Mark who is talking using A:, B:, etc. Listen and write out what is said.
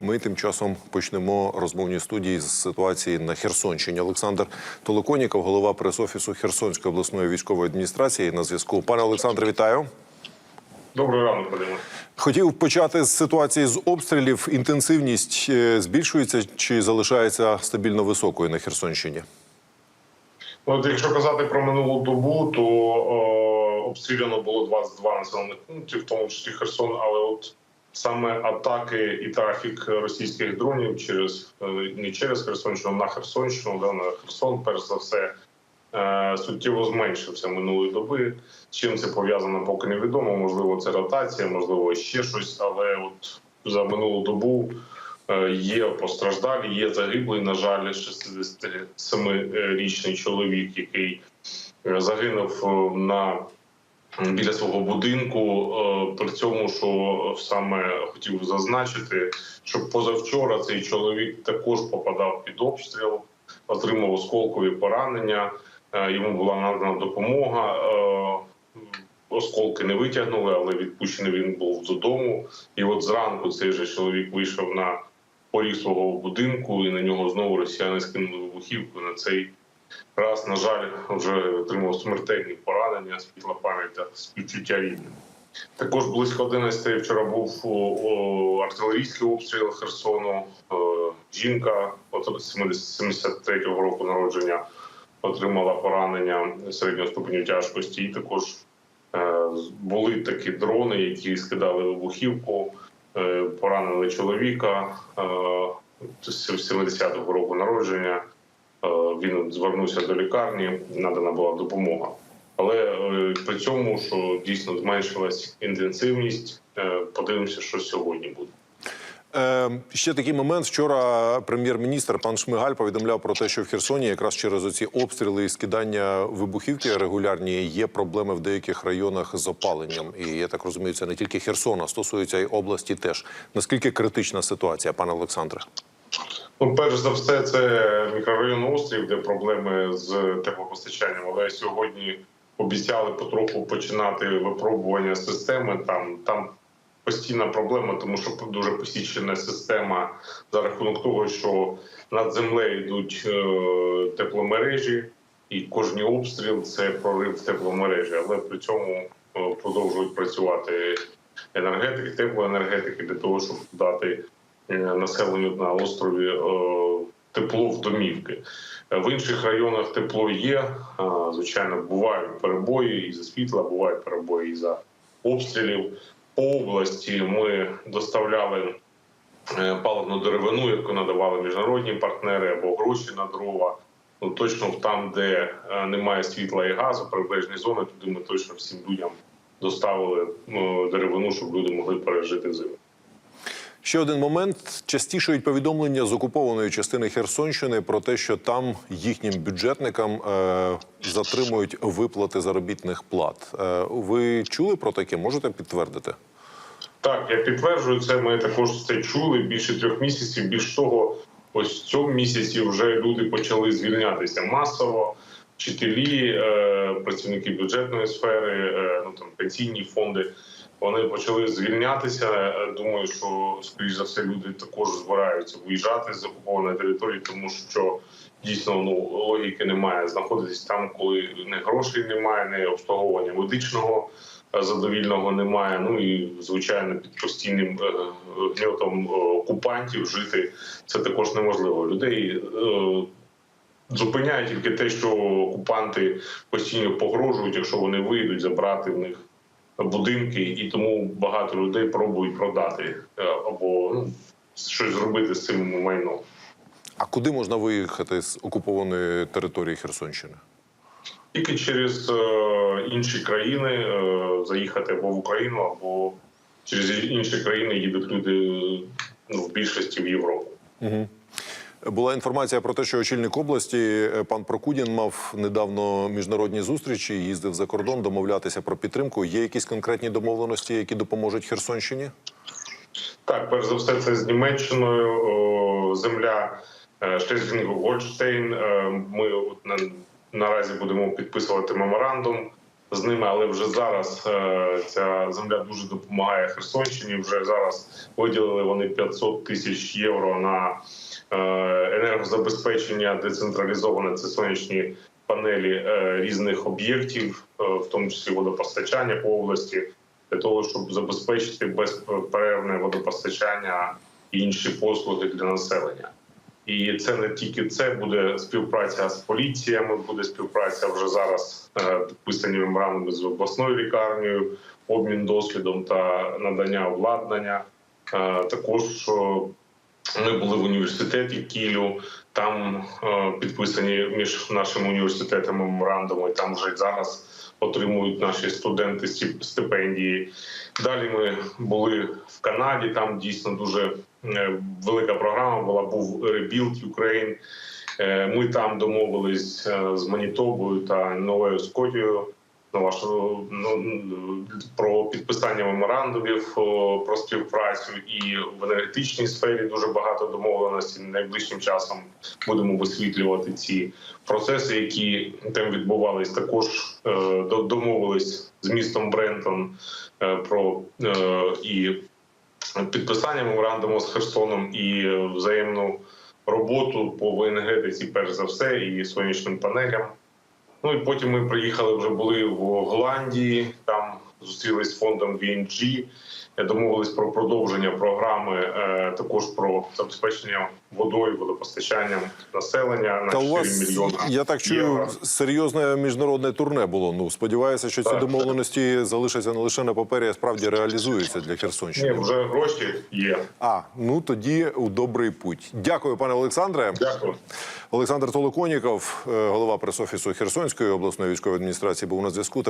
A: Ми тим часом почнемо розмовні студії з ситуації на Херсонщині. Олександр Толоконіков, голова прес-офісу Херсонської обласної військової адміністрації, на зв'язку. Пане Олександре, вітаю.
B: Доброго ранку, Вадиме.
A: Хотів почати з ситуації з обстрілів. Інтенсивність е, збільшується чи залишається стабільно високою на Херсонщині?
B: Ну, От якщо казати про минулу добу, то е, обстріляно було 22 населених пунктів, в тому числі Херсон. Але от саме атаки і трафік російських дронів через е, не через Херсонщину, на Херсонщину, да, на Херсон, перш за все, е, суттєво зменшився минулої доби. Чим це пов'язано, поки невідомо. Можливо, це ротація, можливо, ще щось. Але от за минулу добу е, є постраждалі, є загиблий. На жаль, 67-річний чоловік, який загинув на біля свого будинку. Е, При цьому, що саме хотів зазначити, що позавчора цей чоловік також попадав під обстріл, отримав осколкові поранення. Е, Йому була надана допомога. Е, Осколки не витягнули, але відпущений він був додому. І от зранку цей же чоловік вийшов на поріг свого будинку, і на нього знову росіяни скинули вибухівку. На цей раз, на жаль, вже отримав смертельні поранення, світла та співчуття рідним. Також близько 11 вчора був о, артилерійський обстріл Херсону. Е, Жінка от 73-го року народження отримала поранення середнього ступеню тяжкості. І також е, були такі дрони, які скидали вибухівку, е, поранили чоловіка е, 70-го року народження. Е, Він звернувся до лікарні, надана була допомога. Але е, при цьому, що дійсно зменшилась інтенсивність, е, подивимося, що сьогодні буде.
A: Ще такий момент. Вчора прем'єр-міністр пан Шмигаль повідомляв про те, що в Херсоні якраз через оці обстріли і скидання вибухівки регулярні є проблеми в деяких районах з опаленням. І я так розумію, це не тільки Херсона, стосується й області теж. Наскільки критична ситуація, пане Олександре?
B: Ну, перш за все, це мікрорайон острів, де проблеми з теплопостачанням. Але сьогодні обіцяли потроху починати випробування системи. Там там постійна проблема, тому що дуже посічена система за рахунок того, що над землею йдуть е, тепломережі, і кожний обстріл це прорив тепломережі. Але при цьому е, продовжують працювати енергетики, теплоенергетики для того, щоб дати населенню на острові е, тепло в домівки. Е, В інших районах тепло є. Е, Звичайно, бувають перебої і за світла, бувають перебої і за обстрілів. По області ми доставляли е, паливну деревину, яку надавали міжнародні партнери або гроші на дрова. Ну точно там, де е, немає світла і газу, прибережні зони, туди ми точно всім людям доставили ну, деревину, щоб люди могли пережити зиму.
A: Ще один момент. Частішають повідомлення з окупованої частини Херсонщини про те, що там їхнім бюджетникам е, затримують виплати заробітних плат. Е, ви чули про таке? Можете підтвердити?
B: Так, я підтверджую це. Ми також це чули більше трьох місяців. Більш того, ось в цьому місяці вже люди почали звільнятися масово. Вчителі, е, працівники бюджетної сфери, е, ну там пенсійні фонди. Вони почали звільнятися. Думаю, що скоріш за все люди також збираються виїжджати з окупованої території, тому що дійсно ну логіки немає знаходитись там, коли не грошей немає, не обслуговування медичного е, задовільного немає. Ну і звичайно під постійним е, гньотом е, окупантів жити це також неможливо. Людей зупиняє тільки те, що окупанти постійно погрожують, якщо вони вийдуть забрати в них будинки, і тому багато людей пробують продати е, або ну, щось зробити з цим майном.
A: А куди можна виїхати з окупованої території Херсонщини?
B: Тільки через е, інші країни е, заїхати або в Україну, або через інші країни їдуть люди ну, в більшості в Європу.
A: Була інформація про те, що очільник області е, пан Прокудін мав недавно міжнародні зустрічі, їздив за кордон домовлятися про підтримку. Є якісь конкретні домовленості, які допоможуть Херсонщині?
B: Так, перш за все, це з Німеччиною земля Шлезвінг Гольштейн. Ми на, наразі будемо підписувати меморандум з ними, але вже зараз е, ця земля дуже допомагає Херсонщині. Вже зараз виділили вони 500 тисяч євро на е, енергозабезпечення децентралізоване. Це сонячні панелі е, різних об'єктів, в тому числі водопостачання по області, для того, щоб забезпечити безперервне водопостачання і інші послуги для населення. І це не тільки це буде співпраця з поліціями, буде співпраця вже зараз е, підписані меморандуми з обласною лікарнею, обмін досвідом та надання обладнання. Е, Також ми були в університеті Кілю. Там е, підписані між нашими університетами меморандуми. Там вже зараз отримують наші студенти стип- стипендії. Далі ми були в Канаді. Там дійсно дуже велика програма була. Був Rebuild Ukraine. Е, Ми там домовились е, з Манітобою та Новою Скотією на вашу ну, про підписання меморандумів про співпрацю і в енергетичній сфері дуже багато домовленостей. Найближчим часом будемо висвітлювати ці процеси, які там відбувались. Також е, домовились з містом Брентон е, про е, і підписання меморандуму з Херсоном і взаємну роботу по енергетиці, перш за все, і сонячним панелям. Ну і потім ми приїхали вже були в Голландії. Там зустрілись з фондом VNG, домовились про продовження програми, е, також про забезпечення водою, водопостачанням населення на
A: Та у
B: 4
A: вас,
B: мільйони.
A: я так чую,
B: євро.
A: серйозне міжнародне турне було. Ну, сподіваюся, що ці
B: Так.
A: домовленості залишаться не лише на папері, а справді реалізуються для
B: Ні, вже гроші є.
A: А, ну тоді у добрий путь. Дякую, пане Олександре.
B: Дякую.
A: Олександр Толоконіков, е, голова пресофісу Херсонської обласної військової адміністрації, був на зв'язку.